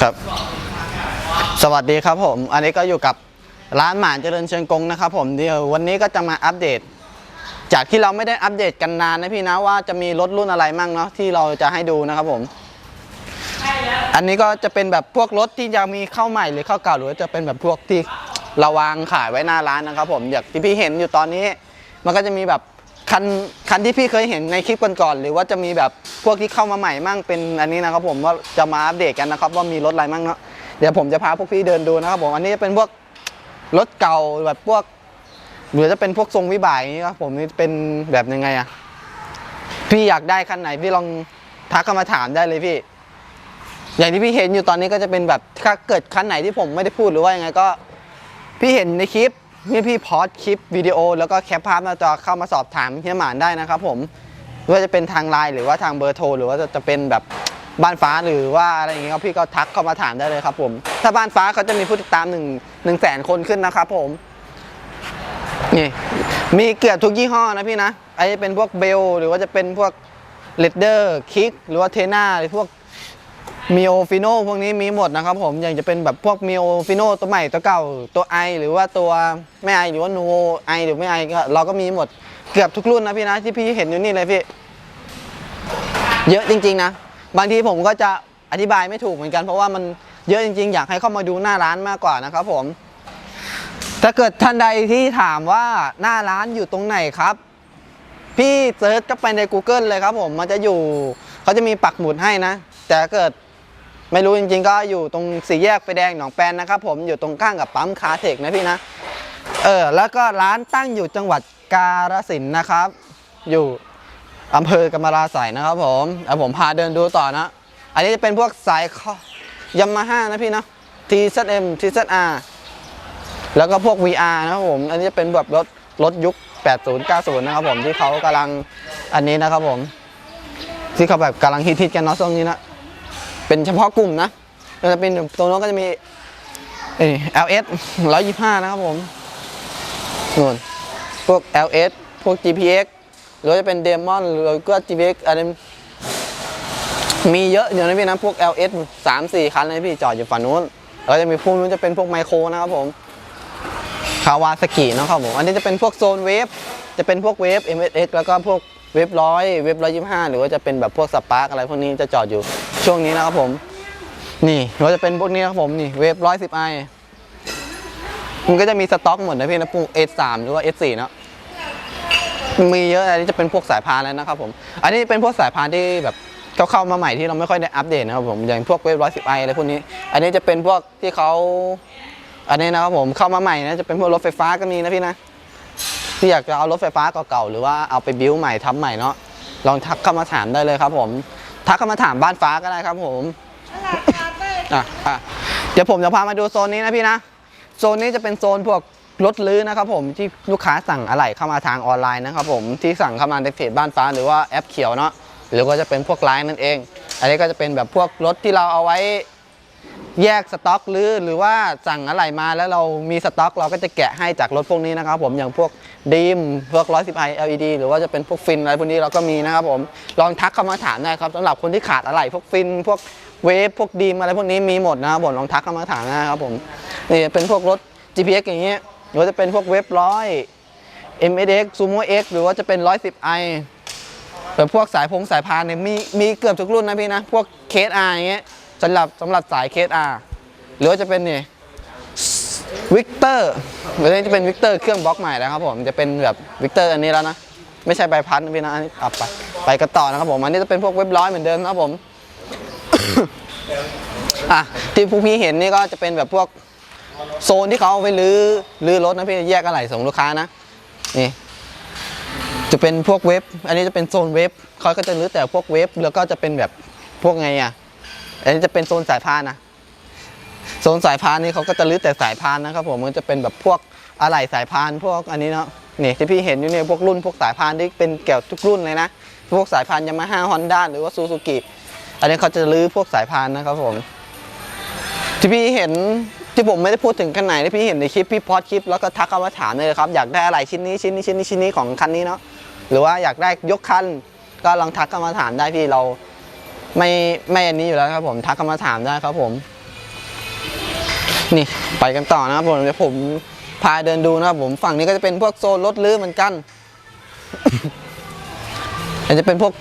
ครับ สวัสดีครับผม อันนี้ก็อยู่กับร้านหมานเจริญเชียงกงนะครับผมเดี๋ยววันนี้ก็จะมาอัปเดต จากที่เราไม่ได้อัปเดตกันนานนะพี่นะว่าจะมีรถรุ่นอะไรมั่งเนาะที่เราจะให้ดูนะครับผม อันนี้ก็จะเป็นแบบพวกรถที่ยังมีเข้าใหม่หรือเข้าเก่าหรือว่าจะเป็นแบบพวกที่เราวางขายไว้หน้าร้านนะครับผม อย่างที่พี่เห็นอยู่ตอนนี้ มันก็จะมีแบบ คันคันที่พี่เคยเห็นในคลิปก่อนๆหรือว่าจะมีแบบพวกที่เข้ามาใหม่มั่งเป็นอันนี้นะครับผมว่าจะมาอัปเดตกันนะครับว่ามีรถอะไรมั่งเนาะเดี๋ยวผมจะพาพวกพี่เดินดูนะครับผมอันนี้จะเป็นพวกรถเก่าแบบพวก หรือจะเป็นพวกทรงวิบากอย่างนี้ครับผมนี่เป็นแบบยังไงอะพี่อยากได้คันไหนพี่ลองทักเข้ามาถามได้เลยพี่ อย่างที่พี่เห็นอยู่ตอนนี้ก็จะเป็นแบบถ้าเกิดคันไหนที่ผมไม่ได้พูดหรือว่ายังไงก็ พี่เห็นในคลิป นี่พี่พอดคลิปวิดีโอ แล้วก็แคปภาพหน้าจอเข้ามาสอบถามเฮียหมานได้นะครับผมว่าจะเป็นทางไลน์หรือว่าทางเบอร์โทรหรือว่าจะจะเป็นแบบบ้านฟ้าหรือว่าอะไรอย่างเงี้ยพี่ก็ทักเข้ามาถามได้เลยครับผม ถ้าบ้านฟ้าเขาจะมีผู้ติดตามหนึ่งหนึ่งแสนคนขึ้นนะครับผมนี่มีเกือบทุกยี่ห้อนะพี่นะไอ้จะเป็นพวกเบลหรือว่าจะเป็นพวกเลดเดอร์คิกหรือว่าเทน่าหรือพวก มีโอฟิโนพวกนี้มีหมดนะครับผมอย่างจะเป็นแบบพวกมีโอฟิโนตัวใหม่ตัวเก่าตัวไอหรือว่าตัวไม่ไอหรือว่านูไอหรือไม่ไอก็เราก็มีหมดเกือบทุกรุ่นนะพี่นะที่พี่เห็นอยู่นี่เลยพี่ เยอะจริง ๆ นะ บางทีผมก็จะอธิบายไม่ถูกเหมือนกัน เพราะว่ามันเยอะจริง ๆ อยากให้เข้ามาดูหน้าร้านมากกว่านะครับผม ถ้าเกิดท่านใดที่ถามว่าหน้าร้านอยู่ตรงไหนครับ พี่เซิร์ชก็ไปใน Google เลยครับผมมันจะอยู่เขาจะมีปักหมุดให้นะ แต่เกิด ไม่รู้จริงๆก็อยู่ตรงสี่แยกไฟแดงหนองแปนนะครับผมอยู่ตรงข้างกับปั๊มคาเทคนะพี่นะ เออแล้วก็ร้านตั้งอยู่จังหวัดกาฬสินธุ์นะครับ อยู่อำเภอกำมะลาใสนะครับผมเอาผมพาเดินดูต่อนะ อันนี้จะเป็นพวกสายยามาฮ่านะพี่นะ TZM TZR แล้วก็พวก VR นะครับผม อันนี้จะเป็นแบบรถรถยุค 80 90 นะครับผมที่เขากำลังอันนี้นะครับผม ที่เขาแบบกำลังฮิตๆกันเนาะช่วงนี้นะ เป็นเฉพาะกลุ่มนะแล้วจะเป็นตรงโน้นก็จะมีเอ้ย LS 125 นะครับผมนู่นพวก LS พวก GPX หรือจะเป็น Demon หรือก็ GPX อะไรมีเยอะอยู่นะพี่นะพวก LS 3 4 คันเลยพี่จอดอยู่ฝั่งนู้นแล้วจะมีพวกนู้นจะเป็นพวกไมโครนะครับผมคาวาสกินะครับผมอันนี้จะเป็นพวกโซนเวฟจะเป็นพวกเวฟ MSX แล้วก็พวกเวฟร้อยเวฟร้อยยี่ห้าหรือว่าจะเป็นแบบพวกสปาร์กอะไรพวกนี้จะจอดอยู่ ช่วงนี้นะครับผม นี่หรือว่าจะเป็นพวกนี้นะครับผมนี่เวฟร้อยสิบไอมันก็จะมีสต็อกหมดนะพี่นะพวก S3 หรือว่า S4 เนอะมีเยอะอันนี้จะเป็นพวกสายพานแล้วนะครับผม อันนี้เป็นพวกสายพานที่แบบเขาเข้ามาใหม่ที่เราไม่ค่อยได้อัปเดตนะครับผมอย่างพวกเวฟร้อยสิบไออะไรพวกนี้ อันนี้จะเป็นพวกที่เขาอันนี้นะครับผมเข้ามาใหม่นะจะเป็นพวกรถไฟฟ้าก็มีนะพี่นะที่อยากจะเอารถไฟฟ้าเก่าๆหรือว่าเอาไปบิ้วใหม่ทำใหม่เนาะลองทักเข้ามาถามได้เลยครับผม ทักเข้ามาถามบ้านฟ้าก็ได้ครับผมอะอะเดี๋ยวผมจะพามาดูโซนนี้นะพี่นะ โซนนี้จะเป็นโซนพวกรถลื้อนะครับผมที่ลูกค้าสั่งอะไหล่เข้ามาทางออนไลน์นะครับผมที่สั่งเข้ามาในเพจบ้านฟ้าหรือว่าแอปเขียวเนาะหรือว่าจะเป็นพวกไลน์นั่นเอง อันนี้ก็จะเป็นแบบพวกรถที่เราเอาไว้ แยกสต็อกหรือหรือว่าสั่งอะไรมาแล้วเรามีสต็อก เราก็จะแกะให้จากรถพวกนี้นะครับ ผมอย่างพวกดีมพวก 110 i LED หรือว่าจะเป็นพวกฟินอะไรพวกนี้เราก็มีนะครับผมลองทักเข้ามาถามได้ครับสำหรับคนที่ขาดอะไรพวกฟินพวกเวฟพวกดีมอะไรพวกนี้มีหมดนะครับผมลองทักเข้ามาถามนะครับผมนี่เป็นพวกรถ GPS อย่างเงี้ยหรือว่าจะเป็นพวกเวฟร้อย MSX Sumo X หรือว่าจะเป็น 110i แบบพวกสายพงสายพานเนี่ยมีมีเกือบทุกรุ่นนะพี่นะ พวกเคสอาร์อย่างเงี้ย สำหรับสำหรับสายเคสอาร์หรือว่าจะเป็นนี่วิกเตอร์หรือจะเป็นวิกเตอร์เครื่องบล็อกใหม่แล้วครับผมจะเป็นแบบวิกเตอร์อันนี้แล้วนะไม่ใช่ใบพัดนะพี่นะอันนี้อับไปไปกันต่อนะครับผมอันนี้จะเป็นพวกเว็บร้อยเหมือนเดิมนะครับผมอะที่พวกพี่เห็นนี่ก็จะเป็นแบบพวกโซนที่เขาเอาไปลื้อลื้อรถนะพี่แยกอะไหล่ส่งลูกค้านะนี่จะเป็นพวกเว็บ อันนี้จะเป็นโซนเว็บเขาก็จะรื้อแต่พวกเว็บแล้วก็จะเป็นแบบพวกไงอะ อันนี้จะเป็นโซนสายพานนะโซนสายพานนี่เขาก็จะรื้อแต่สายพานนะครับผมมันจะเป็นแบบพวกอะไหล่สายพานพวกอันนี้เนาะนี่ที่พี่เห็นอยู่เนี่ยพวกรุ่นพวกสายพานที่เป็นแก้วทุกรุ่นเลยนะพวกสายพานยามาฮ่าฮอนด้าหรือว่าซูซูกิอันนี้เขาจะรื้อพวกสายพานนะครับผมที่พี่เห็นที่ผมไม่ได้พูดถึงคันไหนที่พี่เห็นในคลิปพี่พอดคลิปแล้วก็ทักเข้ามาถามเลยครับอยากได้อะไรชิ้นนี้ชิ้นนี้ชิ้นนี้ชิ้นนี้ของคันนี้เนาะหรือว่าอยากได้ยกคันก็ลองทักเข้ามาถามได้พี่เรา ไม่ไม่อันนี้อยู่แล้วครับผมทักเข้ามาถามได้ครับผม นี่ไปกันต่อนะครับผมเดี๋ยวผมพาเดินดูนะครับผมฝั่งนี้ก็จะเป็นพวกโซนรถลื้อเหมือนกันอาจจะเป็นพวก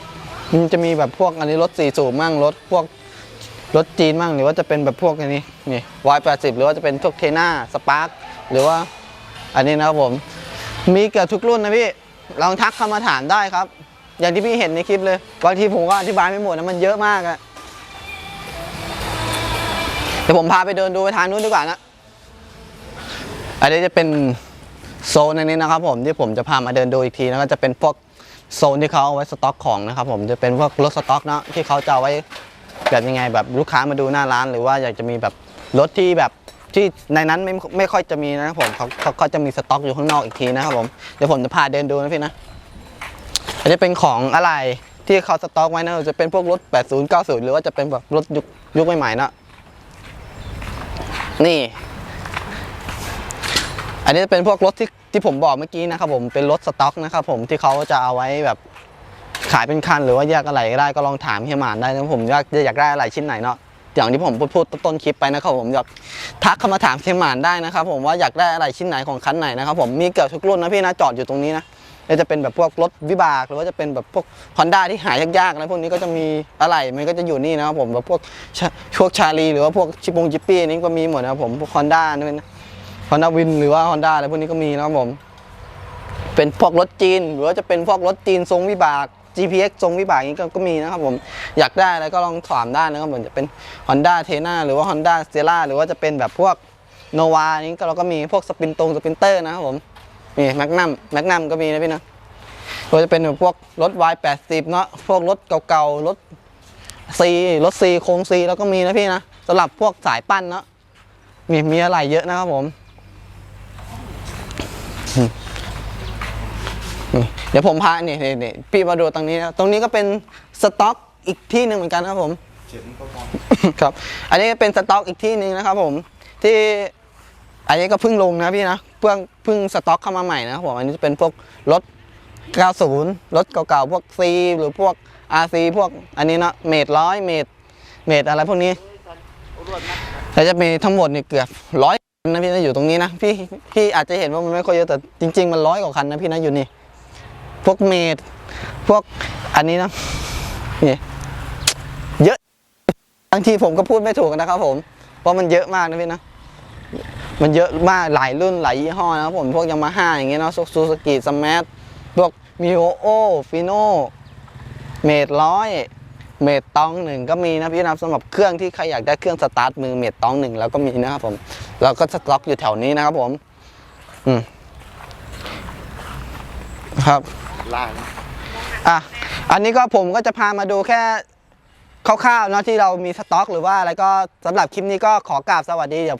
มันจะมีแบบพวกอันนี้รถสี่สูบมั่งรถพวกรถจีนมั่งหรือว่าจะเป็นแบบพวกอันนี้นี่วายแปดสิบหรือว่าจะเป็นพวกเทน่าสปาร์คหรือว่า อันนี้นะครับผม มีเกือบทุกรุ่นนะพี่ลองทักเข้ามาถามได้ครับ อย่างที่พี่เห็นในคลิปเลยบางทีผมก็อธิบายไม่หมดนะมันเยอะมากอะเดี๋ยวผมพาไปเดินดูไปทางนู้นดีกว่านะอันนี้จะเป็นโซนอันนี้นะครับ ผมที่ผมจะพามาเดินดูอีกทีนะก็จะเป็นพวกโซนที่เขาเอาไว้สต็อกของนะครับ ผมจะเป็นพวกรถสต็อกเนอะที่เขาจะเอาไว้แบบยังไงแบบลูกค้ามาดูหน้าร้าน หรือว่าอยากจะมีแบบรถที่แบบที่ในนั้นไม่ไม่ค่อยจะมีนะครับผมเขาเขาเขาจะมีสต็อกอยู่ข้างนอกอีกทีนะครับผมเดี๋ยวผมจะพาเดินดูนะพี่นะ อันนี้เป็นของอะไรที่เขาสต็อกไว้นะจะเป็นพวกรถ 80 90 หรือว่าจะเป็นแบบรถยุคยุคใหม่ๆเนอะนี่ อันนี้จะเป็นพวกรถที่ที่ผมบอกเมื่อกี้นะครับผมเป็นรถสต็อกนะครับผมที่เขาจะเอาไว้แบบขายเป็นคันหรือว่าแยกอะไรก็ได้ก็ลองถามเฮียหมานได้นะผมอยากอยากได้อะไรชิ้นไหนเนาะอย่างที่ผมพูดพูดต้นคลิปไปนะครับผมอยากทักเข้ามาถามเฮียหมานได้นะครับผมว่าอยากได้อะไรชิ้นไหนของคันไหนนะครับผมมีเกือบทุกรุ่นนะพี่นะจอดอยู่ตรงนี้นะ จะเป็นแบบพวกรถวิบาก หรือว่าจะเป็นแบบพวกฮอนด้าที่หายากๆอะไรพวกนี้ก็จะมีอะไรมันก็จะอยู่นี่นะครับผมแบบพวกชาพวกชาลีหรือว่าพวกชิปงจิปปี้นี่ก็มีหมดนะครับผมพวกฮอนด้านี่เป็นฮอนด้าวินหรือว่า Honda อะไรพวกนี้ก็มีนะครับผม เป็นพวกรถจีน หรือว่าจะเป็นพวกรถจีนทรงวิบาก GPX ทรงวิบากอย่างนี้ก็มีนะครับผมอยากได้อะไรก็ลองถามได้นะครับผมจะเป็น Honda t e n a หรือว่า Honda s t e l l a หรือว่าจะเป็นแบบพวก Nova นี้เราก็มีพวกสปินตรงสปินเตอร์นะครับผม มีแมกนัมแมกนัมก็มีนะพี่นะหรือว่าจะเป็นแบบพวกรถ Y80 เนาะพวกรถเก่าๆรถ C รถ C โครง C แล้วก็มีนะพี่นะสำหรับพวกสายปั้นเนาะมีมีอะไรเยอะนะครับผมนี่เดี๋ยวผมพาเนี่ยนี่นี่พี่มาดูตรงนี้นะตรงนี้ก็เป็นสต็อกอีกที่หนึ่งเหมือนกันนะครับผมครับ อันนี้เป็นสต็อกอีกที่หนึ่งนะครับผม ที่ อันนี้ก็เพิ่งลงนะพี่นะเพิ่งเพิ่งสต็อกเข้ามาใหม่นะผมอันนี้จะเป็นพวกรถ 90 รถเก่าๆพวก C หรือพวก RC พวกอันนี้เนาะเมตรร้อยเมตรเมตรอะไรพวกนี้แล้วจะมีทั้งหมดนี่เกือบร้อยนะพี่นะอยู่ตรงนี้นะพี่พี่อาจจะเห็นว่ามันไม่ค่อยเยอะแต่จริง ๆ มันร้อยกว่าคันนะพี่นะอยู่นี่พวกเมดพวกอันนี้นะนี่เยอะบางทีผมก็พูดไม่ถูกนะครับผมเพราะมันเยอะมากนะพี่นะ มันเยอะมากหลายรุ่นหลายยี่ห้อนะครับผมพวกยามาฮ่าอย่างเงี้ยเนาะซูซูกิสมาร์ทพวกมิโอโอฟิโนเมดร้อยเมดตองหนึ่งก็มีนะพี่นะสำหรับเครื่องที่ใครอยากได้เครื่องสตาร์ทมือเมดตองหนึ่งแล้วก็มีนะครับผมแล้วก็สต็อกอยู่แถวนี้นะครับผม อืมครับล่างอะอันนี้ก็ผมก็จะพามาดูแค่คร่าวๆเนาะที่เรามีสต็อก หรือว่าอะไรก็สำหรับคลิปนี้ก็ขอกราบสวัสดีเดี๋ยว